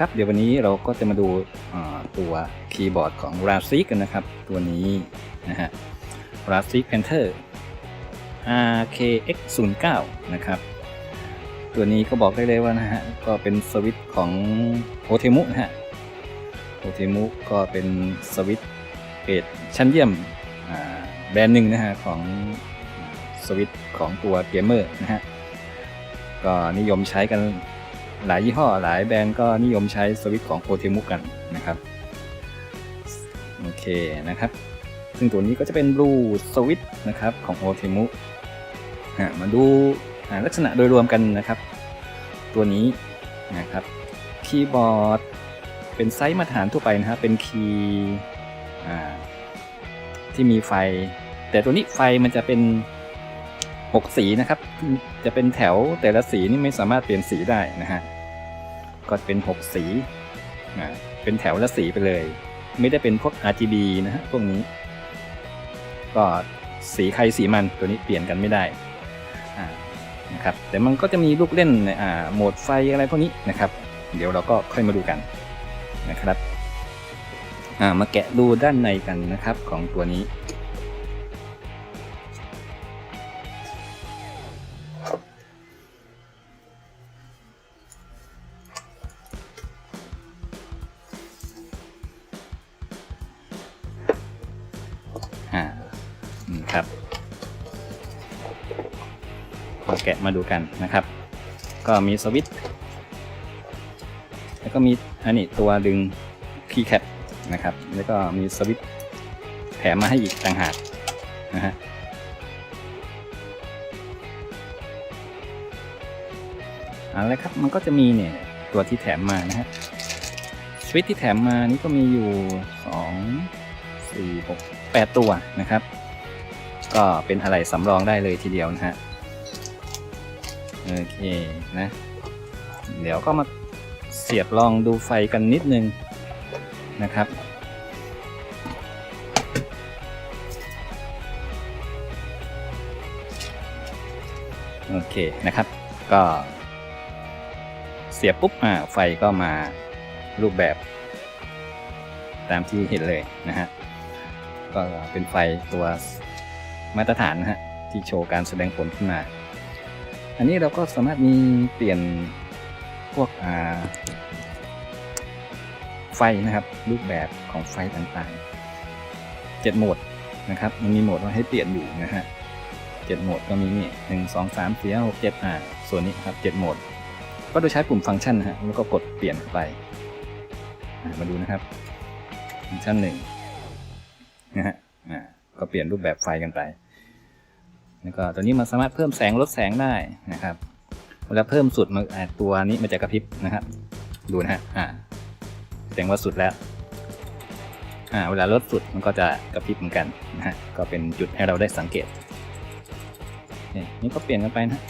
ครับเดี๋ยววันนี้เราก็จะมาดูตัวคีย์บอร์ดของ r a z i กันนะครับ ตัวนี้นะฮะ r a z i Panther RKX09 นะครับ ตัวนี้ก็บอกได้เลยว่านะฮะ ก็เป็นสวิตของโอเทมุนะฮะโอเทมุก็เป็นสวิตเกรดชั้นเยี่ยมแบรนด์หนึ่งนะฮะ ของสวิตของตัวเกมเมอร์นะฮะ ก็นิยมใช้กัน หลายยี่ห้อหลายแบรนด์ก็นิยมใช้สวิตช์ของโอเทมุกันนะครับโอเคนะครับ ซึ่งตัวนี้ก็จะเป็น Blue Switch นะครับของโอเทมุมาดูลักษณะโดยรวมกันนะครับ ตัวนี้นะครับคีย์บอร์ดเป็นไซส์มาตรฐานทั่วไปนะครับเป็นคีย์ที่มีไฟ แต่ตัวนี้ไฟมันจะเป็น 6 สีนะครับ จะเป็นแถวแต่ละสีนี่ไม่สามารถเปลี่ยนสีได้นะฮะก็เป็น 6 สีอ่าเป็นแถวละสีไปเลย ไม่ได้เป็นพวก RGB นะฮะพวกนี้ ก็สีใครสีมันตัวนี้เปลี่ยนกันไม่ได้นะครับแต่มันก็จะมีลูกเล่นในโหมดไฟอะไรพวกนี้นะครับ เดี๋ยวเราก็ค่อยมาดูกันนะครับามาแกะดูด้านในกันนะครับของตัวนี้ อืมครับมาแกะมาดูกันนะครับ ก็มีสวิตช์แล้วก็มีอันนี้ตัวดึงคีย์แคปนะครับ แล้วก็มีสวิตช์แถมมาให้อีกต่างหากนะฮะเอาละครับมันก็จะมีเนี่ยตัวที่แถมมานะฮะสวิตที่แถมมานี่ก็มีอยู่สองสี่หก8ตัวนะครับ ก็เป็นอะไรสำรองได้เลยทีเดียวนะฮะโอเคนะเดี๋ยวก็มาเสียบลองดูไฟกันนิดนึงนะครับโอเคนะครับก็เสียบปุ๊บอ่าไฟก็มารูปแบบ ตามที่เห็นเลยนะฮะก็เป็นไฟตัว มาตรฐานนะฮะที่โชว์การแสดงผลขึ้นมา อันนี้เราก็สามารถมีเปลี่ยนพวกไฟนะครับ รูปแบบของไฟต่างๆ 7 โหมดนะครับ มันมีโหมดว่าให้เปลี่ยนอยู่นะฮะเจ็ดโหมดก็มีนี่หนึ่งสองสามสี่ห้าหกเจ็ดอ่าส่วนนี้ครับเจ็ดโหมด ก็โดยใช้ปุ่มฟังก์ชันนะฮะแล้วก็กดเปลี่ยนเข้าไป มาดูนะครับ ฟังก์ชันหนึ่งนะฮะอ่า ก็เปลี่ยนรูปแบบไฟกันไป แล้วก็ตัวนี้มันสามารถเพิ่มแสงลดแสงได้นะครับ เวลาเพิ่มสุดมันตัวนี้มันจะกระพริบนะครับ ดูนะฮะอ่าแสดงว่าสุดแล้วอ่าเวลาลดสุดมันก็จะกระพริบเหมือนกันนะฮะก็เป็นจุดให้เราได้สังเกตนี่นี่ก็เปลี่ยนกันไปนะ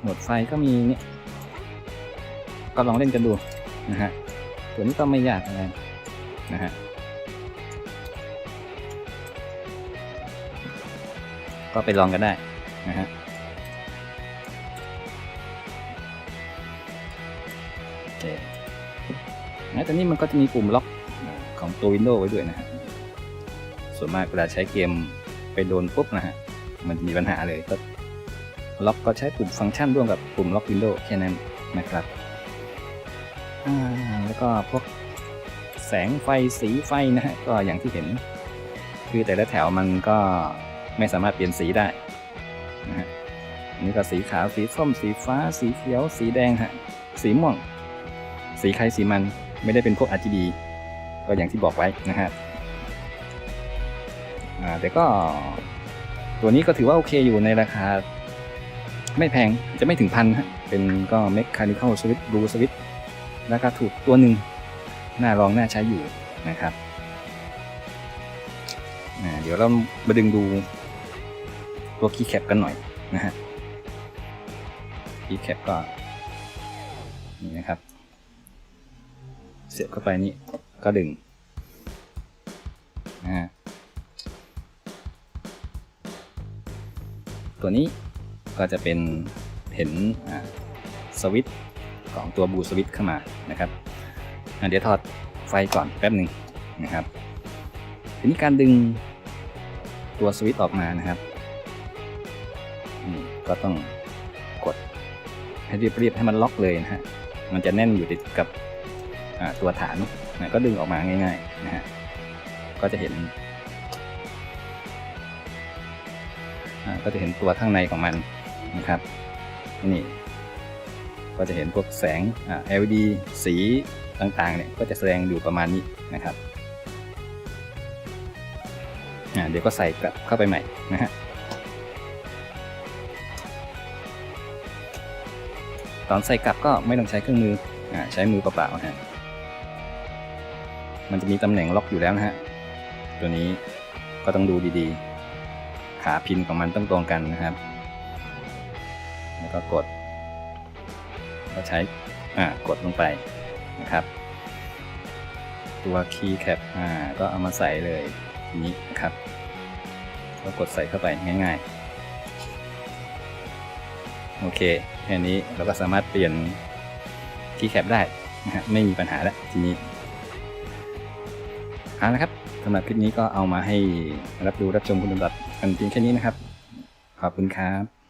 โหมดไฟก็มีนี่ก็ลองเล่นกันดูนะฮะตัวนี้ก็ไม่ยากอะไรนะฮะ ก็ไปลองกันได้นะฮะนะแตอนนี้มันก็จะมีปุ่มล็อกของตัว Windows ไว้ด้วยนะฮะ ส่วนมากเวลาใช้เกมไปโดนปุ๊บนะฮะ มันมีปัญหาเลยก็ล็อกก็ใช้ปุ่มฟังก์ชันร่วมกับปุ่มล็อก Windows แค่นั้นนะครับแล้วก็พวกแสงไฟสีไฟนะฮะก็อย่างที่เห็น คือแต่ละแถวมันก็ ไม่สามารถเปลี่ยนสีได้นะฮะนนี้ก็สีขาวสีส้มสีฟ้า สีเขียว สีแดงฮะสีม่วง สีใครสีมันไม่ได้เป็นพวก RGB ก็อย่างที่บอกไว้นะฮะแต่ก็ตัวนี้ก็ถือว่าโอเคอยู่ในราคา ไม่แพงจะไม่ถึงพันฮะเป็นก็ Mechanical Switch Blue Switch ราคาถูกตัวหนึ่งน่าลองน่าใช้อยู่นะครับ เดี๋ยวเรามาดึงดู ตัวคีย์แคปกันหน่อยนะฮะคีย์แคปก็นี่นะครับ เสียบเข้าไปนี่ก็ดึงนะฮะตัวนี้ก็จะเป็นเห็นสวิตของตัวบูสวิตเข้ามานะครับ เดี๋ยวถอดไฟก่อนแป๊บหนึ่งนะครับ ทีนี้การดึงตัวสวิตออกมานะครับ ก็ต้องกดให้เรียบๆให้มันล็อกเลยนะฮะ มันจะแน่นอยู่ติดกับตัวฐานนะก็ดึงออกมาง่ายๆนะฮะ ก็จะเห็น ก็จะเห็นตัวข้างในของมันนะครับ นี่ก็จะเห็นพวกแสง LED สีต่างๆเนี่ยก็จะแสดงอยู่ประมาณนี้นะครับ เดี๋ยวก็ใส่กลับเข้าไปใหม่นะฮะ ตอนใส่กลับก็ไม่ต้องใช้เครื่องมืออใช้มือเปล่าๆฮะมันจะมีตำแหน่งล็อกอยู่แล้วนะฮะตัวนี้ก็ต้องดูดีๆ ขาพินของมันต้องตรงกันนะครับ แล้วก็กด ก็ใช้อ่ากดลงไปนะครับ ตัวคีย์แคปอ่าก็เอามาใส่เลยนี้นะครับ ก็กดใส่เข้าไปง่าย ๆ โอเค แค่นี้เราก็สามารถเปลี่ยนคีย์แคปได้นะฮะไม่มีปัญหาแล้วทีนี้เอาละครับสำหรับคลิปนี้ก็เอามาให้รับดูรับชมคุณสมบัติกันเพียงแค่นี้นะครับ ขอบคุณครับ